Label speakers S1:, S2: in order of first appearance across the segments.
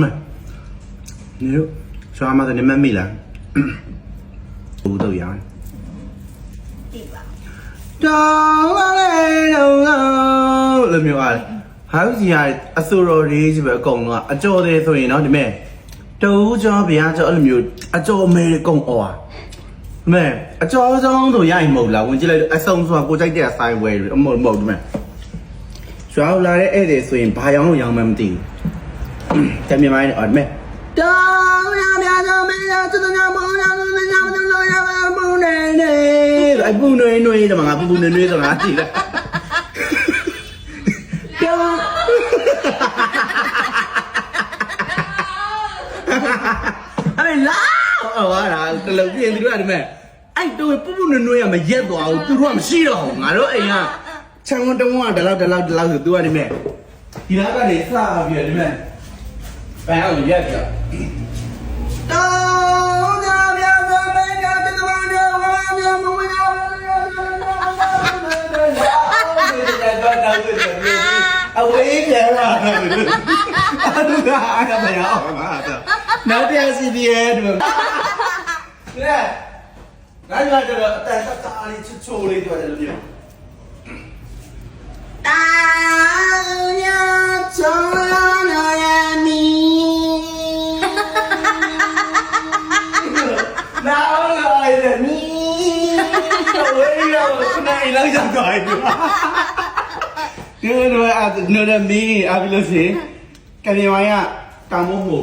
S1: မှန်နေတို့ရွာမှာတည်းမမိလားဘူးတော့ရအောင်
S2: တိပါ
S1: တောင်းလာလေတော့လို့မျိုးအားဟာကြီးရအစိုးရလေးကြီးပဲအကုန်လုံးကအကြော်သေးဆိုရင်တော့ဒီမဲ့တူကျော်ဗျာကျော်အဲ့လိုမျိုးအကြော်မဲကုံအော်မဲအကျော်ဆုံးဆိုရရင်မဟုတ်လားဝင်ကြည့်လိုက်အဆုံဆိုတာကိုကြိုက်တဲ့ဆိုင်ဝဲအမဟုတ်မဟုတ်ဒီမဲ့ရွာလာတဲ့ဧည့်သည်ဆိုရင်ဘာရောင်းလို့ရောင်းမှမသိဘူး တမင်မိုင်းအော်မဲတောင်းရဗျာကျော်မဲကျော်တူတူမောင်ရောင်းလို့ရောင်းလို့ရောင်းမုန်းနေနေအပူနေနေတမငါပူပူနေနေဆိုငါကြည့်လိုက်တောင်းအဲ့လာဟောတာတလုံးပြင်သူတို့ကဒီမဲ့အဲ့တော့ပူပူနွနွရမရက်သွားဘူးသူတို့ကမရှိတော့ဘူးငါတို့အိမ်ကချန်ဝန်တုံးကဒီလောက်ဒီလောက်ဒီလောက်ဆိုသူကဒီမဲ့ဒီလောက်ကနေစပြီးဒီမဲ့ ဘယ်အောင်ရက်ပြတောင်းကြဗျာမမေကတကဘာရောမမမမဝေရောအဝေးကျလာတယ်အတူကအားရမရအောင်ငါတော့နောက်တရားစီဒီရဲ့ဒီမှာတဲ့ငါကြောက်တော့အတန်တက်တာလေးချွချိုလေးတွေ့တယ်လို့ပြော bilang sampai. Dia dua ada no dan mi, abi lo sih. Kami maya kamu hu.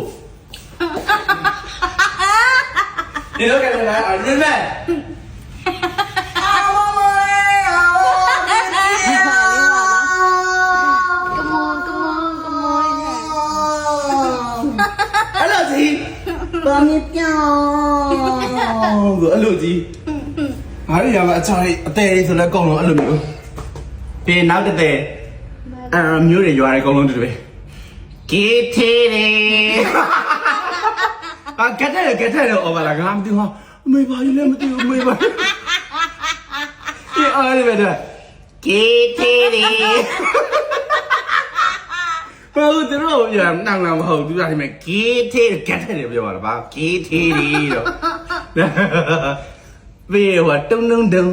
S1: Dia lo kata lah, ada mana? Hello gì? Bấm nhịp nhau. Hello gì? င်းမဲ့အာမမေအာ
S2: ကမွန်ကမွန်ကမွန်
S1: အဲ့လိုကြီးဘာမြပြောင်းဆိုအဲ့လိုကြီးအားရရမှာအချားလေးအသေးလေးဆိုလည်းအကုန်လုံးအဲ့လိုမျိုးပြီးနောက်တစ်သေးအမျိုးတွေရွာတွေအကုန်လုံးတူတယ်ကီတီရီအာကတဲ့ကတဲ့တော့ဘာလာငါမသိဘူးဟာအမေဘာကြီးလဲမသိဘူးအမေဘာဒီအားရပဲတဲ့ကီတီရီဘာလို့တို့ရနောင်လာမဟုတ်သူကဒီမဲ့ကီတီကတဲ့တယ်ပြောတာပါကီတီရီတော့ ဘေးဟိုတုံတုံတုံ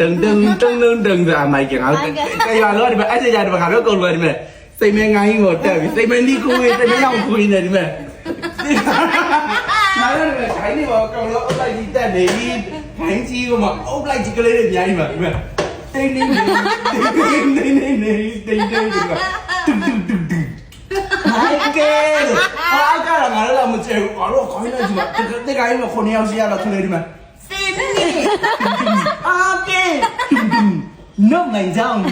S1: တုံတုံတုံတုံတုံဒါမိုက်ကငါတရားတော့ဒီမဲ့အဲ့ဒီကြတယ်ဘာလို့ကုန်လို့ဒီမဲ့စိတ်မဲငိုင်းကိုတက်ပြီစိတ်မဲနီးကိုတမရောက်ကိုနေဒီမဲ့နားရတယ်ခိုင်းနေပါကောင်တော့အုပ်လိုက်ကြီးတက်နေပြီခိုင်းကြီးကမှအုပ်လိုက်ကြီးကလေးတွေအများကြီးပါဒီမဲ့တိတ်နေနေနေနေနေတိတ်တိတ်ဒီကတူတူတူတူဟိုင်ကဲဟာကရငါလည်းမချေဘူးငါတို့ခိုင်းလိုက်ကြီးပါတိတ်ခိုင်းမခုနှစ်ယောက်ရှိရတော့ခလေးဒီမဲ့ 啊变，弄来张，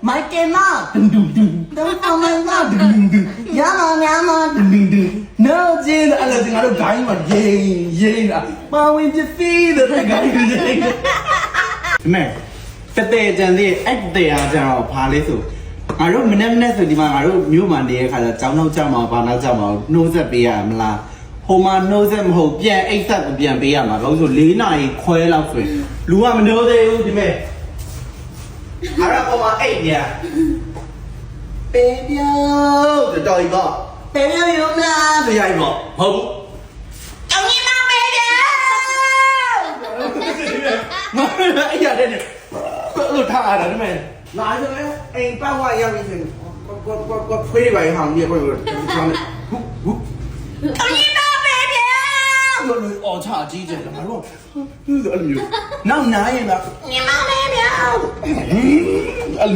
S1: 买给嘛，噔噔噔，等他们嘛，噔噔噔，呀嘛呀嘛，噔噔噔，那这个阿拉这个都干嘛？耶耶啦，把我这飞的在干这个。妹，这对真的，哎对啊，这样怕的说。ငါတို့မနေ့မနေ့ဆိုဒီမှာငါတို့မြို့မှာနေတဲ့ခါကျတော့ကြောင်းတော့ကြောင်းမှာဘာနာကြောင်းမှာနှိုးဆက်ပေးရမလား ဟိုမှာနှိုးဆက်မဟုတ်ပြန်အိတ်ဆက်ပြန်ပေးရမှာဘာလို့ဆို၄နာရီခွဲလောက်ဆိုရင်လူကမနှိုးသေးဘူးဒီမဲ့အဲ့ဒါပေါ်မှာအိတ်ညာပေပြောင်းတော်တော်ကြီးကပေပြောင်းရုံလားဆိုရိုက်ပေါ့ဟုတ်ဘူး
S2: အငိမမေးတယ်
S1: မအဲ့ရတဲ့လို့ထားရတာဒီမဲ့လာဆိုရင်အိမ်ပတ်ဝရောက်နေရင်ကွကွကွဖွေးပါရအောင်ဒီကွကွချမ်းဟူဟူ
S2: အငိမမေးတယ်
S1: လို့လို့အော် ချအကြီးကျယ်လာတော့ဟူဆိုအဲ့လိုမျိုးနောက်နားရင်က
S2: ညီမမေးတယ်
S1: အဲ့လို